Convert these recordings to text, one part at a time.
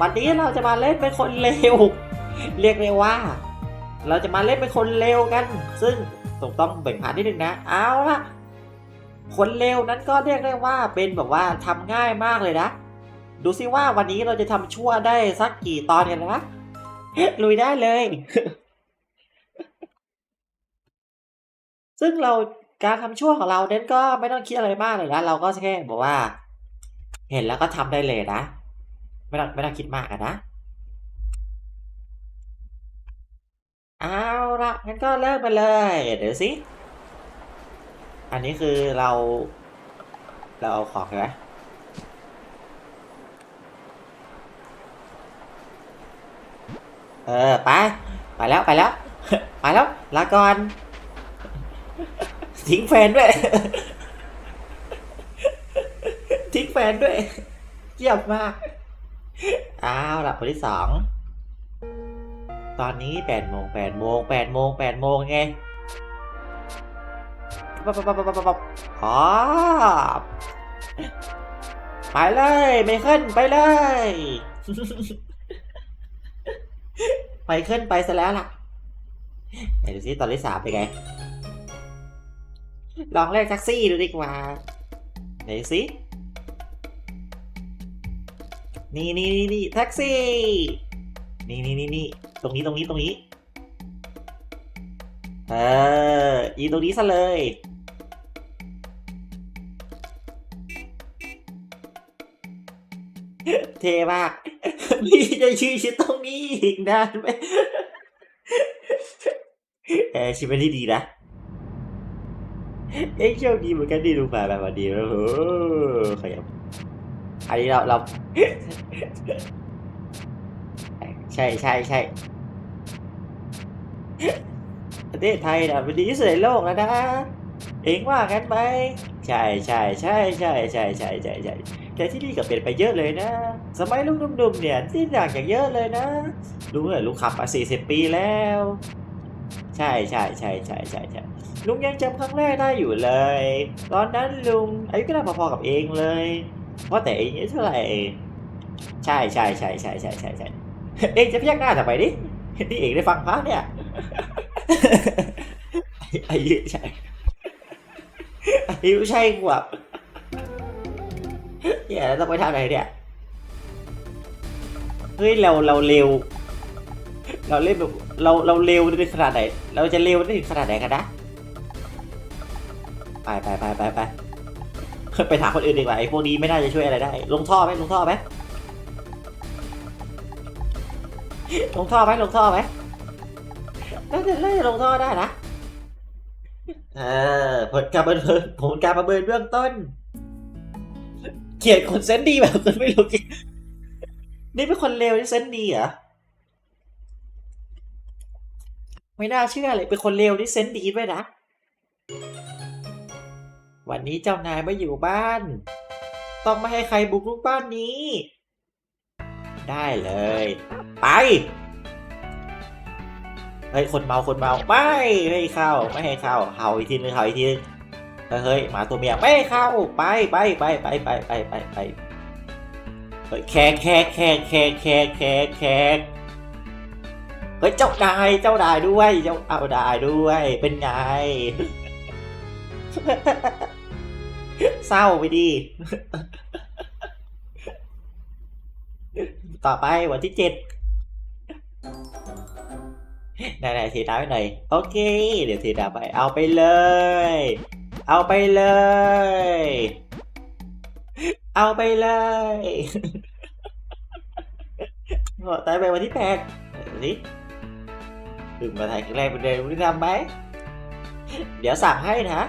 วันนี้เราจะมาเล่นเป็นคนเลว เรียกได้ว่า เราจะมาเล่นเป็นคนเลวกัน ซึ่งต้องต้องแบ่งผ่านนิดนึงนะ เอาละคนเลวนั้นก็เรียกได้ว่าเป็นแบบว่าทำง่ายมากเลยนะ ดูซิว่าวันนี้เราจะทำชั่วได้สักกี่ตอนกันนะลุยได้เลย ซึ่งเราการทำชั่วของเราเน้นก็ไม่ต้องคิดอะไรมากเลยนะ เราก็แค่บอกว่า เห็นแล้วก็ทำได้เลยนะ ไม่ต้องไม่ต้องคิดมากนะเอาละงั้นก็เริ่มไปเลย เดี๋ยวสิ อันนี้คือเรา เราเอาของใช่ไหมเออ ไป ไปแล้วไปแล้ว ไปแล้ว ลาก่อน ทิ้งแฟนด้วย ทิ้งแฟนด้วยเยี่ยมมาก อ้าวหลับคนที่สองตอนนี้แปดโมงแปดโมงแปดโมงแปดโมงไงปั๊บปั๊บปั๊บปั๊บปั๊บปั๊บอ๋อไปเลยไมเคิลไปเลยไมเคิลไปซะแล้วล่ะไหนดูซิตอนที่สามเป็นไง ลองเรียกแท็กซี่ดูดีกว่าไหนสิ นี่นี่นี่นี่แท็กซี่ นี่นี่นี่นี่ตรงนี้ตรงนี้ตรงนี้เออยีตรงนี้ซะเลย เทมากพี่จะชื่อชิดตรงนี้อีกนานไหมเออชีวิตที่ดีนะเอ้ยโชคดีเหมือนกันดีดูมาแบบวันดีแล้วโอ้ขยับอันนี้เราเรา ใช่ใช่ใช่ประเทศไทยนะเป็นดีที่สุดในโลกแล้วนะ เองว่างั้นไหมใช่ใช่ใช่ใช่ใช่ใช่ใช่ใช่แต่ที่นี่ก็เปลี่ยนไปเยอะเลยนะ สมัยลุงนุ่มๆเนี่ยที่อยากอย่างเยอะเลยนะลุงเหรอลุงขับมาสี่สิบปีแล้ว ใช่ใช่ใช่ใช่ใช่ใช่ลุงยังจำครั้งแรกได้อยู่เลย ตอนนั้นลุงอายุก็น่าพอๆกับเองเลย ว่าแต่เองอายุเท่าไหร่ใช่ใช่ใช่ใช่ใช่ใช่ใช่เองจะพยักหน้าทำไมดินี่เองได้ฟังพระเนี่ยอายุใช่อายุใช่กว่าเนี่ยแล้วต้องไปทางไหนเนี่ยเฮ้ยเราเราเร็ว เราเล่นแบบเราเราเร็วได้ขนาดไหน เราจะเร็วได้ถึงขนาดไหนกันนะ ไปไปไปไปไป ไปถามคนอื่นดีกว่าไอ้พวกนี้ไม่น่าจะช่วยอะไรได้ ลงท่อไหมลงท่อไหมลงท่อไหมลงท่อไหมน่าจะน่าจะลงท่อได้นะเออผลการประเมินผลการประเมินเบื้องต้น เขียนคนเซนดีแบบคนไม่รู้จรินี่เป็นคนเลวที่เซนดีเหรอไม่น่าเชื่อเลยเป็นคนเลวที่เซนดีด้วยนะ วันนี้เจ้านายไม่อยู่บ้าน ต้องไม่ให้ใครบุกรุกบ้านนี้ ได้เลย ไปเฮ้ยคนเมาคนเมาไม่ไม่ให้เข้า ไม่ให้เข้าเห่าอีกทีนึงเห่าอีกทีนึงเฮ้ยเฮ้ยหมาตัวเมียไม่ให้เข้าไปไปไปไปไปไปไปไปเฮ้ยแขกแขกแขกแขกแขกแขกแขกเฮ้ยเจ้านายเจ้านายด้วย เจ้าเอานายด้วยเป็นไง เศร้าไปดี ต่อไปวันที่เจ็ดไหนๆเทน้ำไปหน่อยโอเค เดี๋ยวเทน้ำไป เอาไปเลย เอาไปเลย เอาไปเลยโอ้ตายไปวันที่แปดเดี๋ยวสิถึงมาถ่ายครั้งแรกเป็นเดือนวันที่ทำไหม เดี๋ยวสั่งให้นะ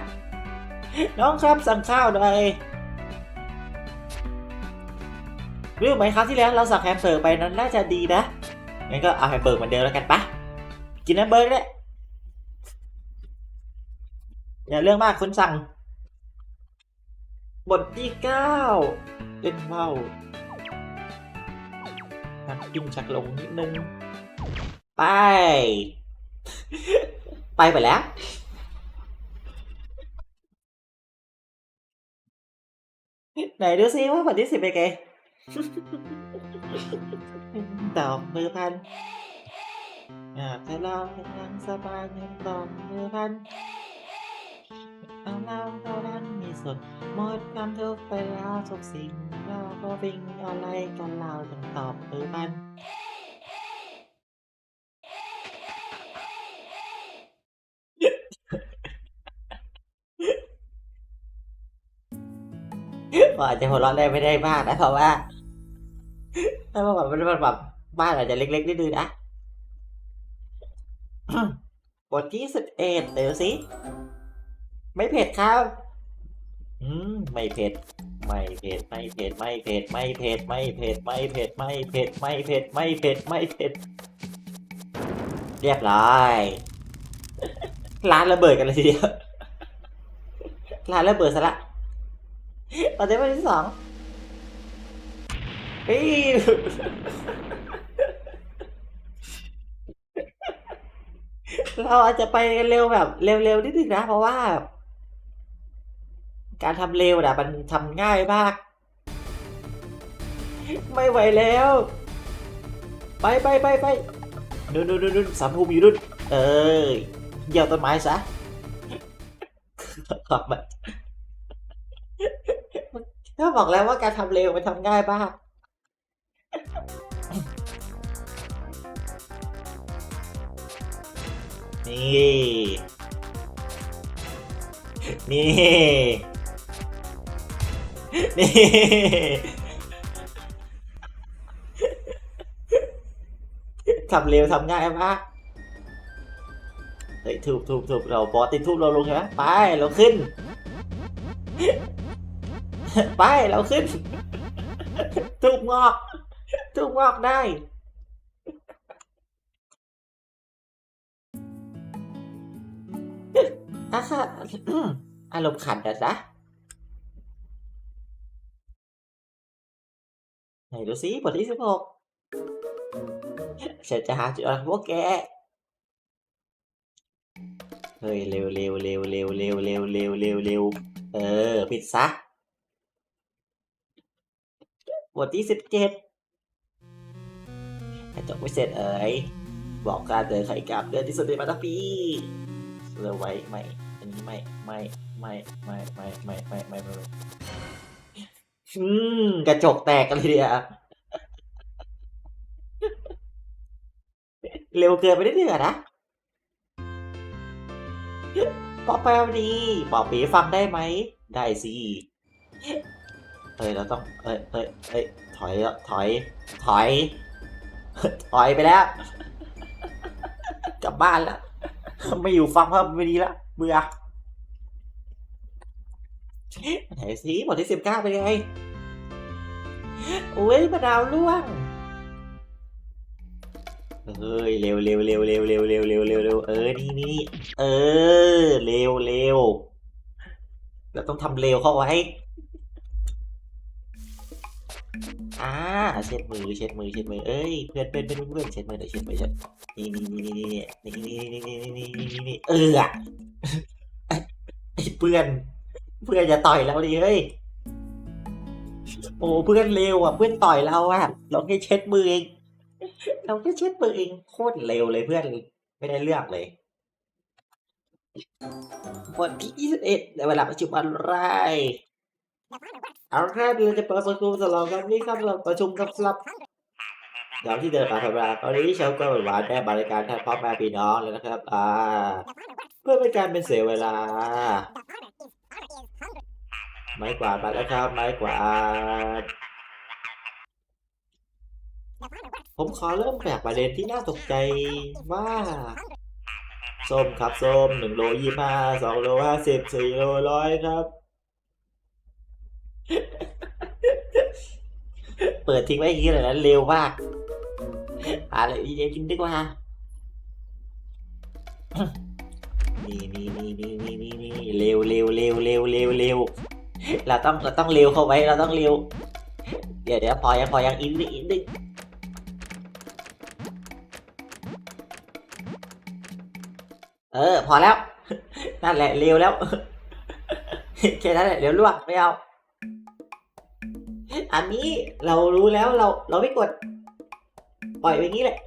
น้องครับสั่งข้าวหน่อยรู้ไหมครับที่แล้วเราสั่งแฮมเบอร์ไปนั้นน่าจะดีนะงั้นก็เอาแฮมเบอร์เหมือนเดิมแล้วกันปะกินแฮมเบอร์เลยอย่าเรื่องมากคนสั่ง บทที่เก้าเล่นเมานักกิ้งชักลงนิดนึง ไป ไปไปแล้ว ไหนดูซิว่าผลที่สิบเป็นไง ตอบมือพันอยากจะลองยังสบายยังตอบมือพันเอาเราเท่านั้นมีสุดหมดความทุกข์ไปแล้วทุกสิ่งเราก็วิ่งอะไรกันเราจงตอบมือพัน ก็อาจจะหัวเราะได้ไม่ได้มากนะเพราะว่า ถ้าว่าแบบมันแบบบ้านอาจจะเล็กๆนิดนึงนะบทที่สิบเอ็ดเดี๋ยวสิ ไม่เผ็ดครับ อืม ไม่เผ็ด ไม่เผ็ด ไม่เผ็ด ไม่เผ็ด ไม่เผ็ด ไม่เผ็ด ไม่เผ็ด ไม่เผ็ด ไม่เผ็ด ไม่เผ็ด ไม่เผ็ด เรียบร้อย ร้านระเบิดกันเลยทีเดียว ร้านระเบิดซะละ ตอนนี้วันที่สองเฮ้ยเราอาจจะไปกันเร็วแบบเร็วๆนิดนึงนะ เพราะว่า การทำเร็วนะมันทำง่ายมาก ไม่ไหวแล้ว ไปไปไปไปนู่นนู่นนู่นสามภูมิอยู่นู่นเออเหยียบต้นไม้ซะขอบมัน ก็บอกแล้วว่าการทำเร็วมันทำง่ายมากนี่ นี่ นี่ ทำเร็วทำง่ายมากเฮ้ยถูกถูกถูกเราบอติดทูบเราลงใช่ไหมไป เราขึ้น ไปเราขึ้นทุกงอกทุกงอกได้อะค่ะอารมณ์ขันนะจ๊ะไหนดูสิบทที่สิบหกฉันจะหาจุดอ่อนของพวกแก เฮ้ย เร็วเร็วเร็วเร็วเร็วเร็วเร็วเร็วเร็วเออ ปิดซะ บทที่สิบเจ็ดจบไม่เสร็จเอ๋ยบอกการเดินไขกลับเดือนที่สุดในปัตตปีเร็วไว้ไม่อันนี้ไม่ไม่ไม่ไม่ไม่ไม่ไม่ไม่ไม่ไม่อืมกระจกแตกกันเลยเดียวเร็วเกินไปนิดนึงอะนะปอแปวดีปอปีฟังได้ไหม ได้สิ เอ้ยเราต้องเอ้ยเอ้ยเอ้ยถอยแล้วถอย ถอย ถอยไปแล้ว กลับบ้านแล้วไม่อยู่ฟังเพิ่มไม่ดีแล้วเบื่อไหนสิบทที่สิบเก้าเป็นไงโอ้ยมะนาวล่วงเฮ้ยเร็วเร็วเร็วเร็วเร็วเร็วเร็วเร็วเร็วเออนี่นี่เออเร็วเร็วเราต้องทำเร็วเข้าไว้ อ่าเช็ดมือเช็ดมือเช็ดมือเอ้ยเพื่อนเพื่อนเพื่อนเพื่อนเช็ดมือหน่อยวเช็ดมือเช็ดนี่นี่นี่นี่นี่นี่นี่นี่นี่นี่นี่นี่เออไอ้เพื่อน เพื่อนจะต่อยเราดิเฮ้ยโอ้เพื่อนเร็วอะเพื่อนต่อยเราอะเราแค่เช็ดมือเองเราแค่เช็ดมือเองโคตรเร็วเลยเพื่อนไม่ได้เลือกเลยวันที่21ในเวลาประชุมอะไร เอาแค่เดือนจะเปิดประชุมสำหรับวันนี้ครับเราประชุมครับสำหรับอย่างที่เดินมาธรรมดาตอนนี้เชาก็หวานได้บริการแทนพ่อแม่พี่น้องเลยนะครับอ่าเพื่อเป็นการเป็นเสียเวลา ไม้กวาดมาแล้วครับไม้กวาดผมขอเริ่มจากประเด็นที่น่าตกใจว่าส้มครับส้มหนึ่งโลยี่ห้าสองโลห้าสิบสี่โลร้อยครับ เปิดทิ้งไว้อย่างนี้เลยนะเร็วมากหาอะไรดีๆกินดีกว่านี่นี่นี่นี่นี่นี่นี่เร็วเร็วเร็วเร็วเร็วเร็วเราต้องเราต้องเร็วเข้าไว้เราต้องเร็ว เดี๋ยวเดี๋ยวพอยังพอยังอีกนิอีกนิดเออ พอแล้ว นั่นแหละเร็วแล้วแค่นั้นแหละเร็วลวกไม่เอา อันนี้เรารู้แล้วเราเราไม่กด ปล่อยไปงี้แหละ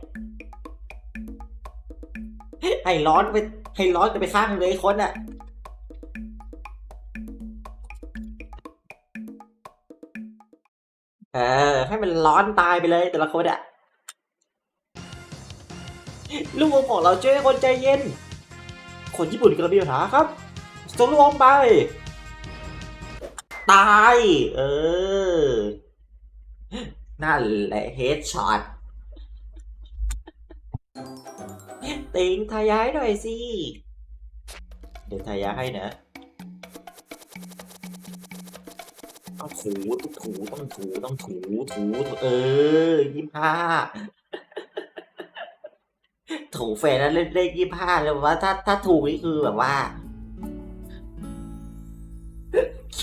ให้ร้อนไปให้ร้อนกันไปข้างเลยคนอะเออให้มันร้อนตายไปเลยแต่ละคนอะลูกอมของเราช่วยคนใจเย็น คนญี่ปุ่นกำลังมีปัญหาครับส่งลูกอมไป ตาย เออ นั่นแหละเฮดช็อตติงทายาให้หน่อยสิ เดี๋ยวทายาให้นะต้องถูต้องถูต้องถูต้องถูถูเออยี่ห้าถูเฟรนั้นเล่นเลขยี่ห้าเลยว่าถ้าถ้าถูกนี่คือแบบว่า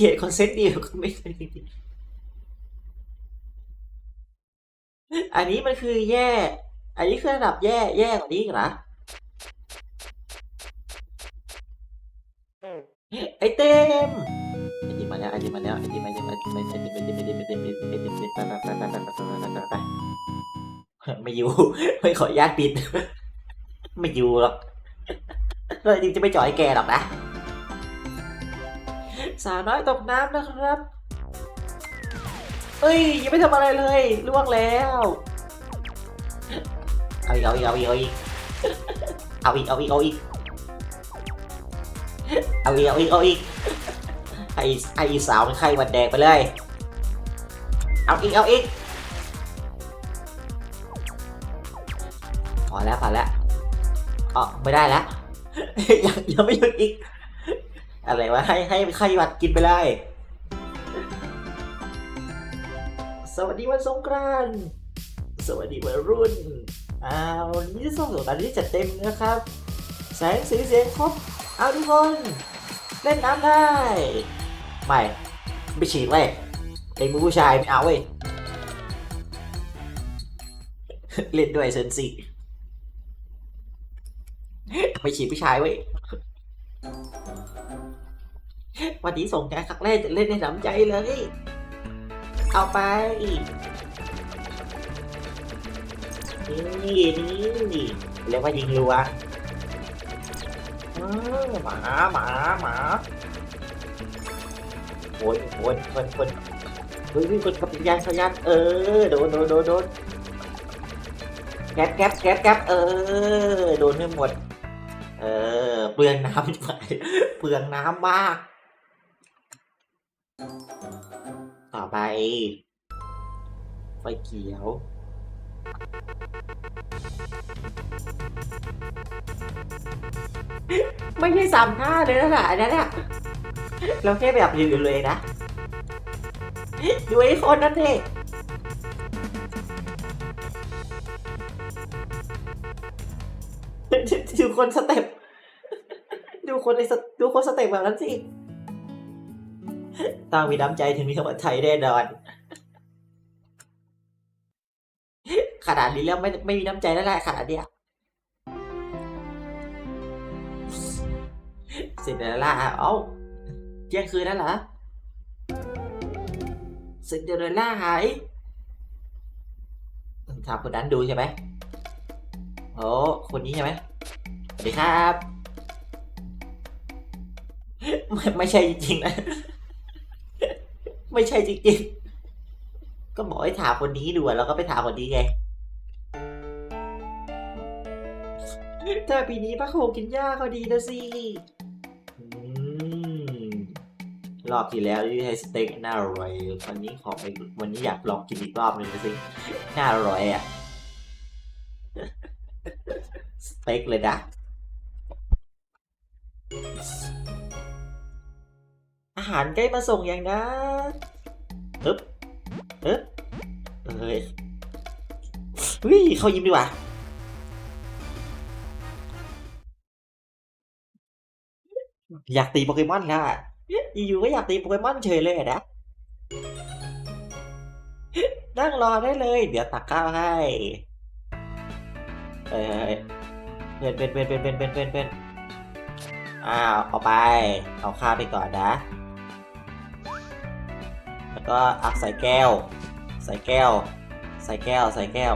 ขียนคอนเซ็ปต์เดียวก็ไม่ได้อันนี้มันคือแย่ อันนี้คือระดับแย่แย่กว่านี้อีกเหรอไอเต็มไอติมมาแล้วไอติมมาแล้วไอติมไอติมไอติมไอติมไอติมไอติมไอติมไอติมไอติมไอติมไอติมไปไปไปไปไปไปไปไม่อยู่ไม่ขออนุญาตปิด ไม่อยู่หรอกเลยจริงจะไม่จ่อยแกหรอกนะ สาวน้อยตกน้ำนะครับ เอ้ยยังไม่ทำอะไรเลยล่วงแล้วเอาอีกเอาอีกเอาอีกเอาอีกเอาอีกเอาอีกเอาอีกเอาอีกเอาอีกเอาอีกไอ้ไอ้สาวมันไข้หวัดแดงไปเลย เอาอีกเอาอีกพอแล้วพอแล้วอ๋อไม่ได้แล้วยังยังไม่หยุดอีก อะไรวะให้ให้ไข้หวัดกินไปเลย สวัสดีวันสงกรานต์สวัสดีวัยรุ่นอ้าววันนี้ส่งสงกรานต์ที่จัดเต็มนะครับ แสงสีเสียงครบเอาทุกคน เล่นน้ำได้ไม่ไม่ฉีดเว้ยเด็กมือผู้ชายไม่เอาเว้ยเล่นด้วยเซนสิไม่ฉีดผู้ชายเว้ย วันนี้ส่งแกครั้งแรกจะเล่นในน้ำใจเลย เอาไป นี่นี่เรียกว่ายิงรัวหมาหมาหมาโอ้ยโอ้ยคนคนเฮ้ยคนขับยานขยันเออโดนโดนโดนโดนแก๊ปแก๊ปแก๊ปแก๊ปเออโดนไม่หมด เออเปลืองน้ำไปเปลืองน้ำมาก ไป ไฟเขียว ไม่ใช่สามห้าเลยนะน่ะอันนั้นอะเราแค่แบบยืนเลยนะ ดูไอ้คนนั้นดิดูคนสเต็ป ดูคนไอ้ดูคนสเต็ปแบบนั้นสิ ต้องมีน้ำใจถึงมีคำว่าไทยแน่นอน ขนาดนี้แล้วไม่ไม่มีน้ำใจแล้วแหละขนาดเนี้ยซินเดอเรลล่าเอ้าเที่ยงคืนแล้วเหรอซินเดอเรลล่าหายถามคนนั้นดูใช่ไหมโอ้คนนี้ใช่ไหมสวัสดีครับ ไม่ไม่ใช่จริงๆนะ ไม่ใช่จริงๆ ก็บอกให้ถามคนนี้ดูอะแล้วก็ไปถามคนนี้ไงแต่ปีนี้ป้าโคกินหญ้าเขาดีนะสิอืมรอบที่แล้วที่ให้สเต็กน่าอร่อยวันนี้ขอไปวันนี้อยากลองกินอีกรอบหนึ่งนะสิน่าอร่อยอะ สเต็กเลยนะ อาหารใกล้มาส่งอย่างนะเอ๊บเอ๊บเฮ้ยวิ่งเข้ายิ้มดีกว่าอยากตีโปเกมอนแค่ะอยู่ก็อยากตีโปเกมอนเฉยเลยนะ นั่งรอได้เลย เดี๋ยวตักข้าวให้เฮ้ยเป็นเป็นเป็นเป็นเป็นเป็นเป็นอ้าว เอาไป เอาข้าไปก่อนนะ แล้วก็อักใส่แก้ว ใส่แก้ว ใส่แก้ว ใส่แก้ว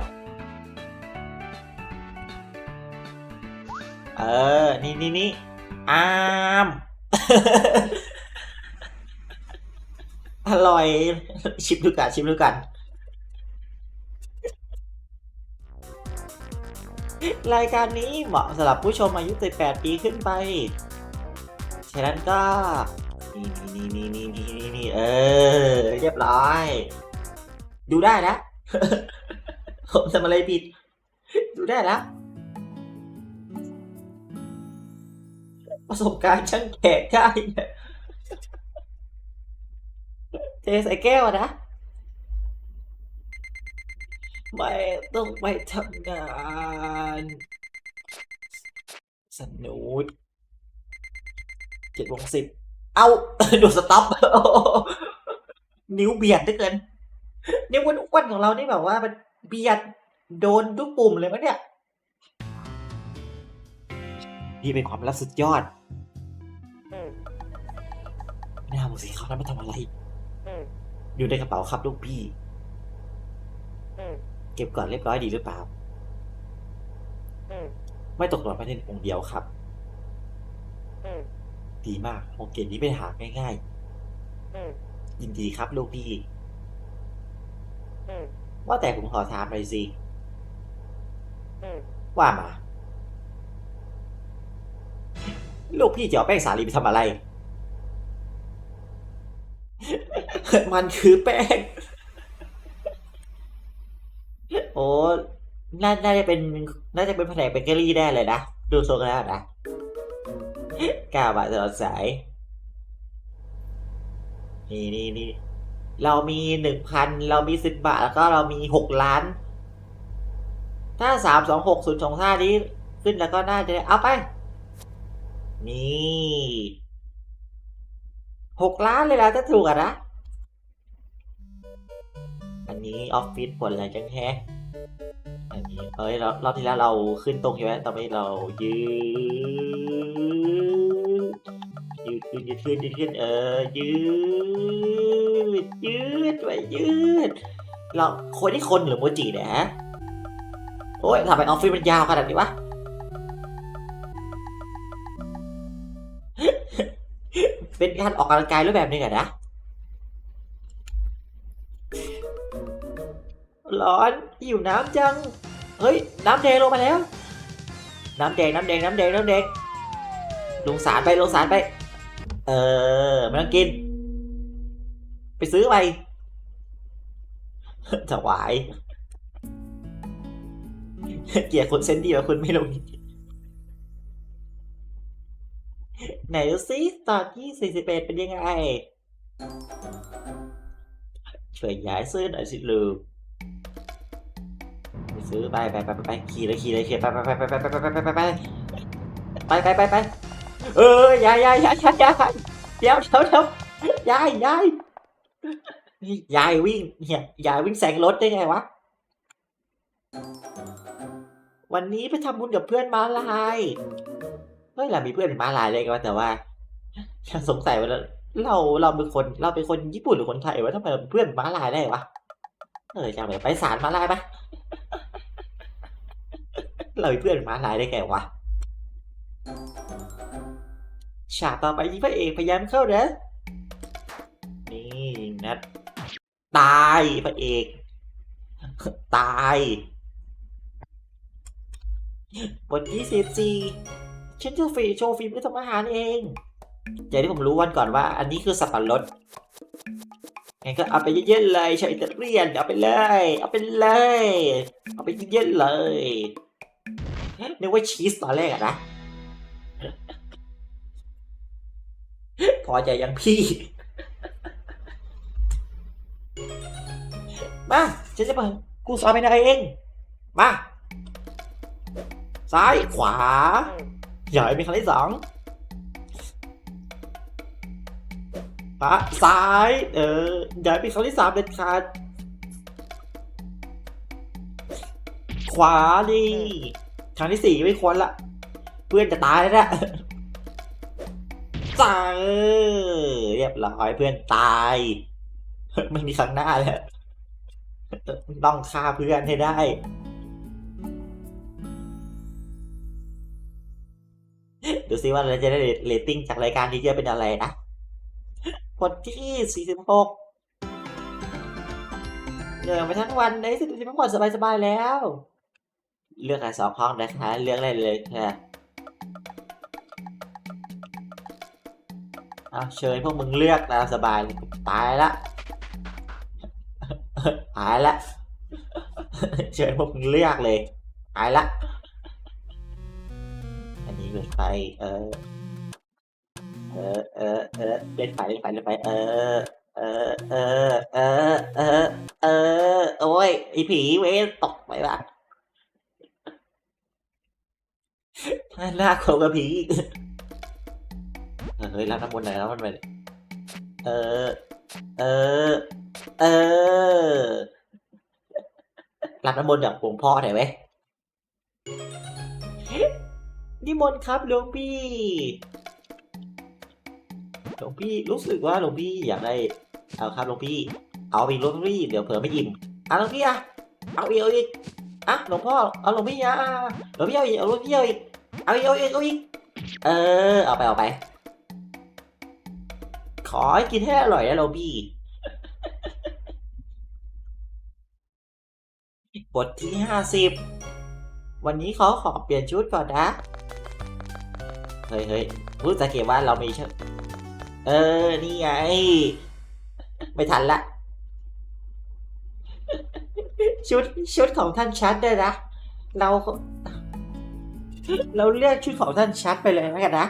เออ นี่นี่นี่อามอร่อย ชิมดูกันชิมดูกันรายการนี้เหมาะสำหรับผู้ชมอายุ 18 ปีขึ้นไป ฉะนั้นก็ นี่นี่นี่นี่นี่นี่นี่เออ เรียบร้อย ดูได้นะ ผมทำอะไรผิด ดูได้นะ ประสบการณ์ช่างแขกได้เนี่ยเทใส่แก้วนะไม่ต้องไปทำงาน สนุดเจ็ดโมงสิบ เอาดูสต็อปนิ้วเบียดเหลือเกินนิ้วอ้วนๆของเรานี่แบบว่ามันเบียดโดนทุกปุ่มเลยมั้งเนี่ย นี่เป็นความลับสุดยอดไม่น่าบอกสิเขานั้นมาทำอะไร อยู่ในกระเป๋าครับลูกพี่ เก็บก่อนเรียบร้อยดีหรือเปล่า ไม่ตกหล่นไปในองค์เดียวครับ ดีมากโอเคนี้ไปหาง่ายๆยินดีครับลูกพี่ว่าแต่ผมขอถามหน่อยสิว่ามา ลูกพี่จะเอาแป้งสาลีไปทำอะไร มันคือแป้ง โอ้น่าน่าจะเป็น น่าจะเป็นแผนกเบเกอรี่ได้เลยนะ ดูทรงแล้วนะ เก้าบาทตลอดสาย นี่นี่นี่เรามีหนึ่งพันเรามีสิบบาท แล้วก็เรามีหกล้าน ถ้าสามสองหกศูนย์สองห้านี้ขึ้นแล้วก็น่าจะได้เอาไป นี่หกล้านเลยนะถ้าถูกอะนะ อันนี้ออฟฟิศผลอะไรจังแฮะอันนี้เอ้ยเรารอบที่แล้วเราขึ้นตรงใช่ไหมตอนนี้เรายืด ยืดขึ้นยืดขึ้นยืดเออยืดยืดไปยืดเราคนที่คนหรือโมจิเนี่ยฮะโอ้ยทำไมออฟฟิศมันยาวขนาดนี้วะเป็นการออกกำลังกายรูปแบบหนึงอะนะร้อนหิวน้ำจัง เฮ้ย น้ำแดงลงมาแล้ว น้ำแดง น้ำแดง น้ำแดง น้ำแดงลงสารไปลงสารไป เออไม่ต้องกิน ไปซื้อไปถวาย เกลียดคนเซนดีกว่าคุณไม่ลงไหนดูซิตอนที่41เป็นยังไง ช่วยย้ายซื้อหน่อยสิลูกไปซื้อไปไปไปไปไปขี่เลยขี่เลยขี่ไปไปไปไปไปไปไปไปไปไปไปไปไปไป เออยายยายยายยายเดี๋ยวเดี๋ยวเดี๋ยวยายยายยายวิ่งเนี่ยยายวิ่งแซงรถได้ไงวะ วันนี้ไปทำบุญกับเพื่อนมาลายเฮ้ยเรามีเพื่อนมาลายเลยกันวะแต่ว่ายังสงสัยว่าเราเราเป็นคนเราเป็นคนญี่ปุ่นหรือคนไทยวะทำไมเราเป็นเพื่อนมาลายได้วะเออจำเลยไปศาลม้าลายปะเราเป็นเพื่อนมาลายได้ไงวะ ฉากต่อไปที่พระเอกพยายามเข้าเด้อนี่นัดตายพระเอก ตายบทที่สิบสี่ฉันจะฟีโชว์ฟิล์มเพื่ทำอาหารเองอย่างที่ผมรู้วันก่อนว่า อันนี้คือสับปะรดงั้นก็เอาไปเยอะๆเลยชาวอิตาเลียนเอาไปเลย เอาไปเลย เอาไปเยอะๆเลยนึกว่าชีสตอนแรกอะนะ พอใจยังพี่ มาฉันจะมากูสอนไปนายเอง มา ซ้ายขวาใหญ่เป็นครั้งที่สองปะซ้าย เออใหญ่เป็นครั้งที่สามเด็ดขาดขวาดิครั้งที่สี่ไม่ควรละ เพื่อนจะตายแล้ว นะซ้ายเรียบร้อยเพื่อนตาย ไม่มีครั้งหน้าแล้ว ต้องฆ่าเพื่อนให้ได้ ดูซิว่าเราจะได้เรตติ้งจากรายการนี้จะเป็นอะไรนะคนที่ 46เดินไปทั้งวันในสุดที่พักผ่อนสบายๆแล้ว เลือกกันสองห้องนะคะ เลือกได้เลยค่ะ เอาเชิญพวกมึงเลือกตามสบายตายละตายละ เชิญพวกมึงเลือกเลยตายละ อันนี้เปิดไฟเออเออเออเออเล่นไฟเล่นไฟเล่นไฟเออเออเออเออเออเออโอ้ยไอผีเวนตกไปละน่ากลัวกับผี เฮ้ยรับน้ำมนต์หน่อยรับน้ำมนต์หน่อยเออ เออ เออ รับน้ำมนต์จากหลวงพ่อหน่อยไหมนิมนต์ครับหลวงพี่ หลวงพี่รู้สึกว่าหลวงพี่อยากได้ เอาครับหลวงพี่ เอาอีกหลวงพี่เดี๋ยวเผื่อไม่อิ่มอะหลวงพี่อะเอาอีกเอาอีกอะหลวงพ่อเอาหลวงพี่อะหลวงพี่เอาอีกเอาหลวงพี่เอาอีกเอาอีกเอาอีกเอาอีกเออเอาไปเอาไป อให้กินให้อร่อยนะหลวงพี่บทที่ห้าสิบวันนี้เขาขอเปลี่ยนชุดก่อนนะ เฮ้ยเฮ้ยรู้สังเกตว่าเรามีชุดเออ นี่ไง ไม่ทันละ ชุดชุดของท่านชัดด้วยนะ เรา เราเลือกชุดของท่านชัดไปเลยแล้วกันนะ